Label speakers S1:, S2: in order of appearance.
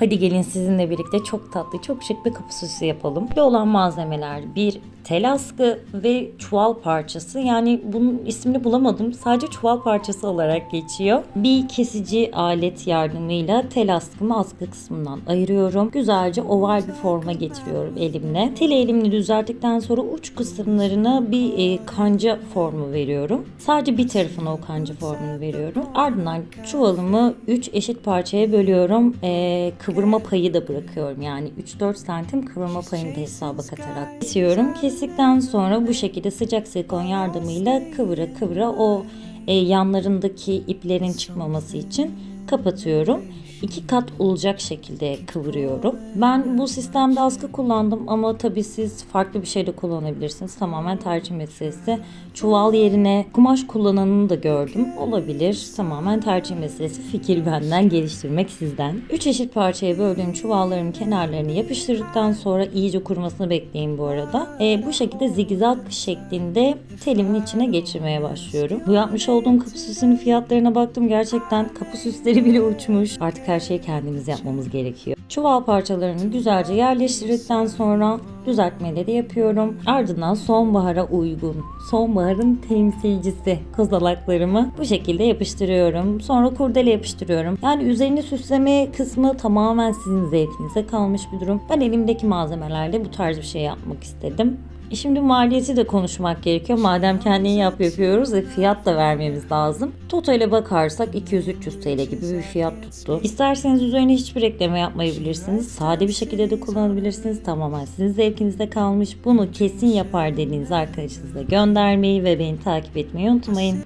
S1: Hadi gelin sizinle birlikte çok tatlı, çok şık bir kapı süsü yapalım. Bir olan malzemeler bir tel askı ve çuval parçası. Yani bunun ismini bulamadım. Sadece çuval parçası olarak geçiyor. Bir kesici alet yardımıyla tel askımı askı kısmından ayırıyorum. Güzelce oval bir forma getiriyorum elimle. Tel elimle düzelttikten sonra uç kısımlarına bir e, kanca formu veriyorum. Sadece bir tarafına o kanca formunu veriyorum. Ardından çuvalımı 3 eşit parçaya bölüyorum. E, kıvırma payı da bırakıyorum. Yani 3-4 santim kıvırma payını da hesaba katarak kesiyorum. Kestikten sonra bu şekilde sıcak silikon yardımıyla kıvıra kıvıra o e, yanlarındaki iplerin çıkmaması için kapatıyorum. İki kat olacak şekilde kıvırıyorum. Ben bu sistemde askı kullandım ama tabii siz farklı bir şey de kullanabilirsiniz. Tamamen tercih meselesi. Çuval yerine kumaş kullananını da gördüm. Olabilir. Tamamen tercih meselesi. Fikir benden, geliştirmek sizden. Üç eşit parçaya böldüğüm çuvalların kenarlarını yapıştırdıktan sonra iyice kurumasını bekleyin bu arada. E, bu şekilde zigzag şeklinde telimin içine geçirmeye başlıyorum. Bu yapmış olduğum kapı süsünün fiyatlarına baktım. Gerçekten kapı süsleri bile uçmuş. Artık her şeyi kendimiz yapmamız gerekiyor. Çuval parçalarını güzelce yerleştirdikten sonra düzeltmeleri yapıyorum. Ardından sonbahara uygun, sonbaharın temsilcisi kozalaklarımı bu şekilde yapıştırıyorum. Sonra kurdele yapıştırıyorum. Yani üzerini süsleme kısmı tamamen sizin zevkinize kalmış bir durum. Ben elimdeki malzemelerle bu tarz bir şey yapmak istedim. E Şimdi maliyeti de konuşmak gerekiyor. Madem kendini yap yapıyoruz ve fiyat da vermemiz lazım. Totale bakarsak 200-300 TL gibi bir fiyat tuttu. İsterseniz üzerine hiçbir ekleme yapmayabilirsiniz. Sade bir şekilde de kullanabilirsiniz. Tamamen sizin zevkinizde kalmış. Bunu kesin yapar dediğiniz arkadaşınıza göndermeyi ve beni takip etmeyi unutmayın.